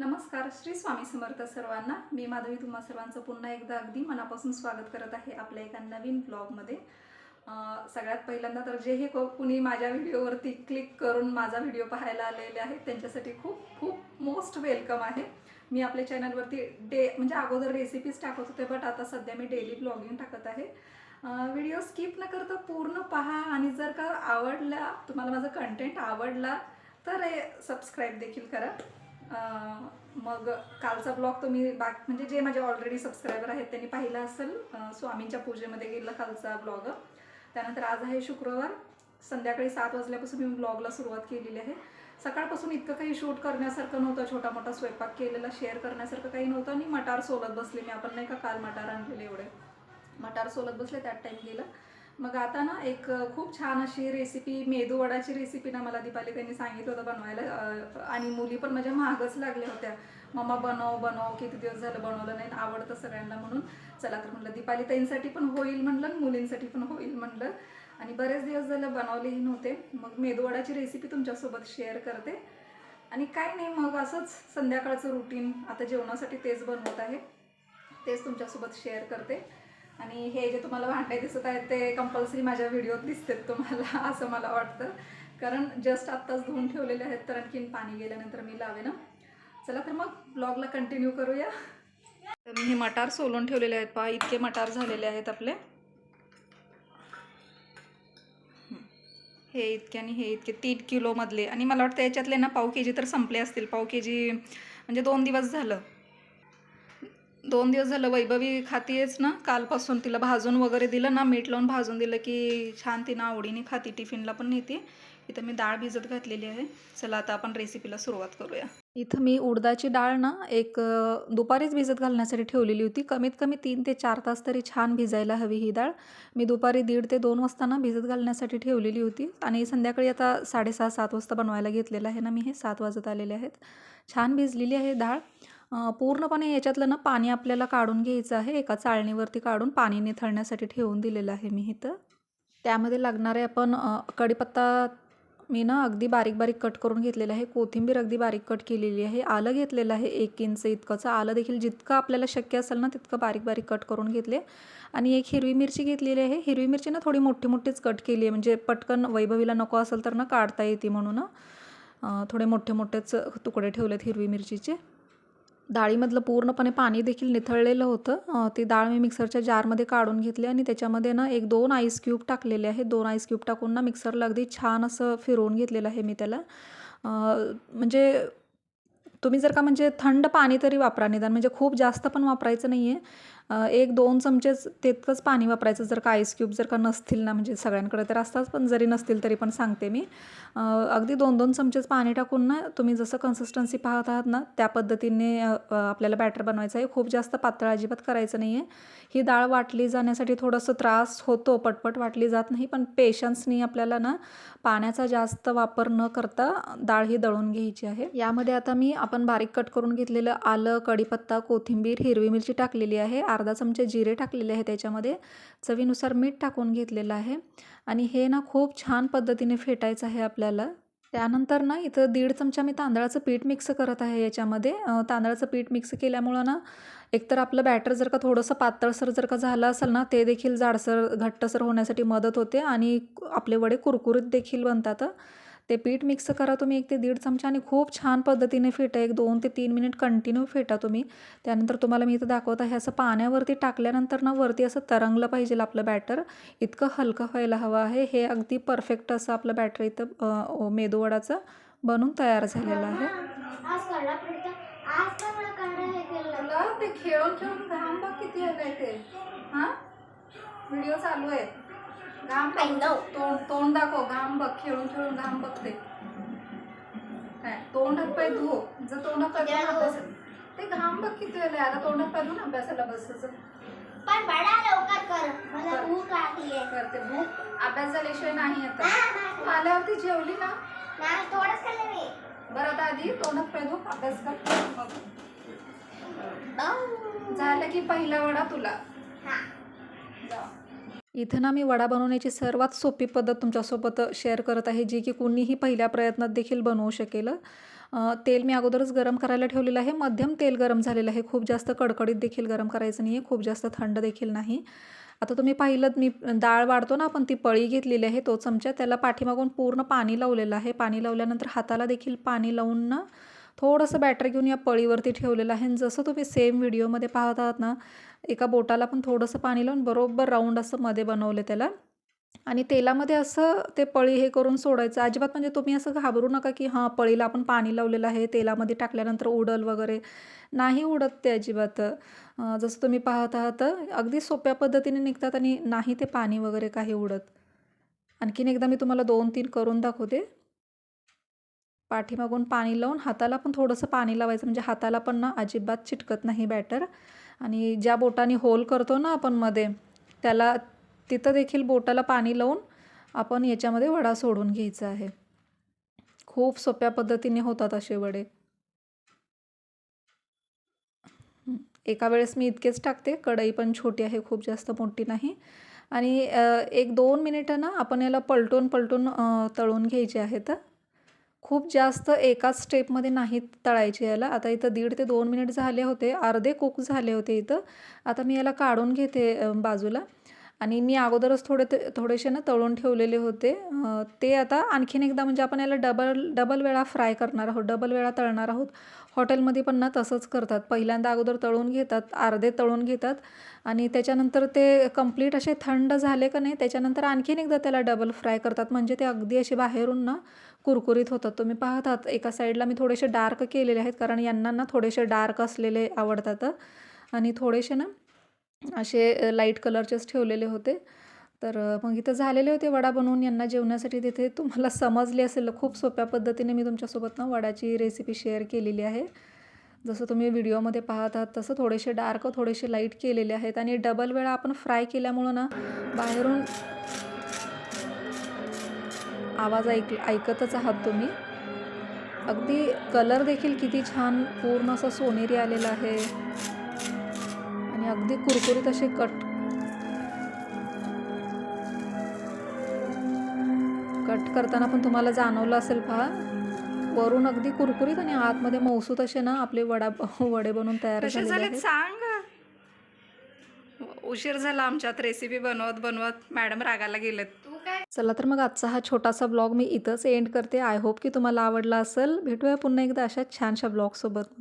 नमस्कार श्री स्वामी समर्थ सर्वांना. मी माधवी तुम्हा सर्वांचं पुन्हा एकदा अगदी मनापासून स्वागत करत आहे आपल्या एका नवीन ब्लॉगमध्ये. सगळ्यात पहिल्यांदा तर जे हे को कुणी माझ्या व्हिडिओवरती क्लिक करून माझा व्हिडिओ पाहायला आलेले आहेत त्यांच्यासाठी खूप खूप मोस्ट वेलकम आहे. मी आपल्या चॅनलवरती डे म्हणजे अगोदर रेसिपीज टाकत होते बट आता सध्या मी डेली ब्लॉगिंग टाकत आहे. व्हिडिओ स्किप न करता पूर्ण पहा आणि जर का आवडला तुम्हाला माझा कंटेंट आवडला तर सबस्क्राईब देखील करा. मग कालचा ब्लॉग तुम्ही बाक म्हणजे जे माझे ऑलरेडी सबस्क्रायबर आहेत त्यांनी पाहिला असेल स्वामींच्या पूजेमध्ये गेला कालचा ब्लॉग. त्यानंतर आज आहे शुक्रवार संध्याकाळी सात वाजल्यापासून मी ब्लॉगला सुरुवात केलेली आहे. सकाळपासून इतकं काही शूट करण्यासारखं नव्हतं छोटा मोठा स्वयंपाक केलेला शेअर करण्यासारखं काही नव्हतं आणि मटार सोलत बसले मी. आपण नाही का काल मटार आणलेले एवढे? मटार सोलत बसले त्यात टाईम गेलं. मग आता ना एक खूप छान अशी रेसिपी मेदू वडाची रेसिपी ना मला दीपाली त्यांनी सांगितलं होतं बनवायला. आणि मुली पण माझ्या महागच लागल्या होत्या. मम्मा बनव बनव किती दिवस झालं बनवलं नाही आणि आवडतं सगळ्यांना म्हणून. चला तर म्हणलं दीपाली ताईंसाठी पण होईल म्हणलं मुलींसाठी पण होईल म्हणलं. आणि बरेच दिवस झालं बनवलेही नव्हते. मग मेदूवडाची रेसिपी तुमच्यासोबत शेअर करते. आणि काय नाही मग असंच संध्याकाळचं रुटीन आता जेवणासाठी तेच बनवत आहे. तेच तुमच्यासोबत शेअर करते. आणि हे जे तुम्हाला भांडे दिसत आहेत ते कंपल्सरी माझ्या व्हिडिओत दिसतात तुम्हाला असं मला वाटतं. कारण जस्ट आत्ताच धुवून ठेवलेले आहेत तर आणखीन पाणी गेल्यानंतर मी लावे ना चला तर मग ब्लॉगला कंटिन्यू करूया. तर मी हे मटार सोलून ठेवलेले आहेत पहा इतके मटार झालेले आहेत आपले. हे इतके आणि हे इतके तीन किलोमधले आणि मला वाटतं याच्यातले ना पाव के जी तर संपले असतील. पाव के जी म्हणजे दोन दिवस झालं. दोन दिवस झालं वैभवी खातीयेच ना कालपासून तिला भाजून वगैरे दिलं ना मीठ लावून भाजून दिलं की छान तिनं आवडीने खाती. टिफिनला पण नेते. इथं मी डाळ भिजत घातलेली आहे. चला आता आपण रेसिपीला सुरुवात करूया. इथं मी उडदाची डाळ ना एक दुपारीच भिजत घालण्यासाठी ठेवलेली होती. कमीत कमी तीन ते चार तास तरी छान भिजायला हवी ही डाळ. मी दुपारी दीड ते दोन वाजता ना भिजत घालण्यासाठी ठेवलेली होती. आणि संध्याकाळी आता साडेसहा सात वाजता बनवायला घेतलेलं आहे ना मी हे. सात वाजत आलेले आहेत. छान भिजलेली आहे डाळ. पूर्णपणे याच्यातलं ना पाणी आपल्याला काढून घ्यायचं आहे. एका चाळणीवरती काढून पाणी निथळण्यासाठी ठेवून दिलेलं आहे मी इथं. त्यामध्ये लागणारे आपण कढीपत्ता मी ना अगदी बारीक बारीक कट करून घेतलेलं आहे. कोथिंबीर अगदी बारीक कट केलेली आहे. आलं घेतलेलं आहे एक इंच इतकंचं. आलं देखील जितकं आपल्याला शक्य असेल ना तितकं बारीक बारीक कट करून घेतले. आणि एक हिरवी मिरची घेतलेली आहे. हिरवी मिरची ना थोडी मोठी मोठीच कट केली आहे. म्हणजे पटकन वैभवीला नको असेल तर ना काढता येते म्हणून. थोडे मोठे मोठेच तुकडे ठेवलेत हिरवी मिरचीचे. डाळीमधलं पूर्णपणे पाणी देखील निथळलेलं होतं. ती डाळ मी मिक्सरच्या जारमध्ये काढून घेतली आणि त्याच्यामध्ये ना एक दोन आईस क्यूब टाकलेले आहेत. दोन आईस क्यूब टाकून ना मिक्सरला अगदी छान असं फिरवून घेतलेलं आहे मी त्याला. म्हणजे तुम्ही जर का म्हणजे थंड पाणी तरी वापरा. निदान म्हणजे खूप जास्त पण वापरायचं नाही आहे एक दोन चमचेच तितकंच पाणी वापरायचं जर का आईस क्यूब जर का नसतील ना म्हणजे सगळ्यांकडे तर असतात पण जरी नसतील तरी पण सांगते मी. अगदी दोन दोन चमचेच पाणी टाकून ना तुम्ही जसं कन्सिस्टन्सी पाहत आहात ना त्या पद्धतीने आपल्याला बॅटर बनवायचं आहे. खूप जास्त पातळ अजिबात करायचं नाही आहे ही डाळ वाटली जाण्यासाठी थोडंसं त्रास होतो पटपट वाटली जात नाही पण पेशन्सनी आपल्याला ना पाण्याचा जास्त वापर न करता डाळ ही दळून घ्यायची आहे. यामध्ये आता मी आपण बारीक कट करून घेतलेलं आलं कढीपत्ता कोथिंबीर हिरवी मिरची टाकलेली आहे. अर्धा चमचे जिरे टाकलेले आहे त्याच्यामध्ये. चवीनुसार मीठ टाकून घेतलेलं आहे. आणि हे ना खूप छान पद्धतीने फेटायचं आहे आपल्याला. त्यानंतर ना इथं दीड चमचा मी तांदळाचं पीठ मिक्स करत आहे याच्यामध्ये. तांदळाचं पीठ मिक्स केल्यामुळं ना एकतर आपलं बॅटर जर का थोडंसं पातळसर जर का झालं असेल ना ते देखील जाडसर घट्टसर होण्यासाठी मदत होते. आणि आपले वडे कुरकुरीत देखील बनतात. ते पीठ मिक्स करा तुम्ही एक ते दीड चमचा आणि खूप छान पद्धतीने फेटा एक दोन ते तीन मिनिट कंटिन्यू फेटा तुम्ही. त्यानंतर तुम्हाला मी इथं दाखवत आहे असं पाण्यावरती टाकल्यानंतर ना वरती असं तरंगलं पाहिजे आपलं बॅटर इतकं हलकं व्हायला हवं आहे. हे अगदी परफेक्ट असं आपलं बॅटर इथं मेदूवडाचं बनून तयार झालेलं आहे. हे खेळून खेळून घाम बघ किती हा? व्हिडिओ चालू आहे. घाम I know. तोंड तोंड दाखव घाम बघ खेळून खेळून घाम बघते. काय? तोंड हात पाय धुवो. जर तोंड हात पाय धुवून अभ्यास ते घाम बघ किती आलाय आता तोंड हात पाय धुवून अभ्यासाला बसायचं. पण बडा लवकर कर. मला. भूक लागली आहे करते. भूक अभ्यास झाल्याशिवाय नाही आता. तू आल्यावरती जेवली ना? नाही थोडंच खाल्लं मी. बरं आता आधी तोंडात पाय धु अभ्यास कर. मग बाऊ. झालं की पहिला वडा तुला. हा. जा. इथं ना मी वडा बनवण्याची सर्वात सोपी पद्धत तुमच्यासोबत शेअर करत आहे जी की कुणीही पहिल्या प्रयत्नात देखील बनवू शकेल. तेल मी अगोदरच गरम करायला ठेवलेलं आहे. मध्यम तेल गरम झालेलं आहे. खूप जास्त कडकडीत देखील गरम करायचं नाही आहे खूप जास्त थंड देखील नाही. आता तुम्ही पाहिलं मी डाळ वाढतो ना आपण ती पळी घेतलेली आहे तो चमचा. त्याला पाठीमागून पूर्ण पाणी लावलेलं आहे. पाणी लावल्यानंतर हाताला देखील पाणी लावून ना थोडंसं बॅटर घेऊन या पळीवरती ठेवलेलं आहे. आणि जसं तुम्ही सेम व्हिडिओमध्ये पाहत आहात ना एका बोटाला पण थोडंसं पाणी लावून बरोबर राऊंड असं मध्ये बनवले त्याला. आणि तेलामध्ये असं ते पळी हे करून सोडायचं. अजिबात म्हणजे तुम्ही असं घाबरू नका की हां पळीला आपण पाणी लावलेलं आहे तेलामध्ये टाकल्यानंतर उडल वगैरे. नाही उडत ते अजिबात. जसं तुम्ही पाहत आहात अगदी सोप्या पद्धतीने निघतात आणि नाही ते पाणी वगैरे काही उडत. आणखीन एकदा मी तुम्हाला दोन तीन करून दाखवते. पाठीमागून पाणी लावून हाताला पण थोडंसं पाणी लावायचं. म्हणजे हाताला पण ना अजिबात चिटकत नाही बॅटर. आणि ज्या बोटाने होल करतो ना आपण मध्ये त्याला तिथं देखील बोटाला पाणी लावून आपण याच्यामध्ये वडा सोडून घ्यायचा आहे. खूप सोप्या पद्धतीने होतात असे वडे. एका वेळेस मी इतकेच टाकते. कढई पण छोटी आहे खूप जास्त मोठी नाही. आणि एक दोन मिनिटं ना आपण याला पलटून पलटून तळून घ्यायचे आहेत. खूप जास्त एकाच स्टेपमध्ये नाही तळायचे याला. आता इथं दीड ते दोन मिनिट झाले होते. अर्धे कुक झाले होते इथं. आता मी याला काढून घेते बाजूला. आणि मी अगोदरच थोडे ते थोडेसे ना तळून ठेवलेले होते. ते आता आणखीन एकदा म्हणजे आपण याला डबल डबल वेळा फ्राय करणार आहोत. डबल वेळा तळणार आहोत. हॉटेलमध्ये पण ना तसंच करतात. पहिल्यांदा अगोदर तळून घेतात अर्धे तळून घेतात. आणि त्याच्यानंतर ते कंप्लीट असे थंड झाले का नाही त्याच्यानंतर आणखीन एकदा त्याला डबल फ्राय करतात. म्हणजे ते अगदी असे बाहेरून ना कुरकुरीत होतात तुम्ही पाहतात एका साईडला मी थोडेसे डार्क केलेले आहेत कारण यांना ना थोडेसे डार्क असलेले आवडतात. आणि थोडेसे ना असे लाइट कलरचेच ठेवलेले होते. तर मग इथं झालेले होते वडा बनवून. यांना जेवण्यासाठी तिथे तुम्हाला समजले असेल खूप सोप्या पद्धतीने मी तुमच्यासोबत ना वडाची रेसिपी शेअर केलेली आहे. जसं तुम्ही व्हिडिओमध्ये पाहत आहात तसं थोडेसे डार्क थोडेसे लाइट केलेले आहेत. आणि डबल वेळा आपण फ्राय केल्यामुळं ना बाहेरून आवाज ऐक ऐकतच आहात तुम्ही. अगदी कलर देखील किती छान पूर्ण असं सोनेरी आलेला आहे. आणि अगदी कुरकुरीत असे कट कट करताना पण तुम्हाला जाणवलं असेल पहा. वरून अगदी कुरकुरीत आणि आतमध्ये मौसूत असे ना आपले वडा वडे बनवून तयार आहेत. सांग. उशीर झाला आमच्यात रेसिपी बनवत बनवत. मॅडम रागाला गेलेत. चला तर मग आजचा हा छोटासा ब्लॉग मी इथंच एंड करते. आय होप की तुम्हाला आवडला असेल. भेटूया पुन्हा एकदा अशा छानशा ब्लॉगसोबत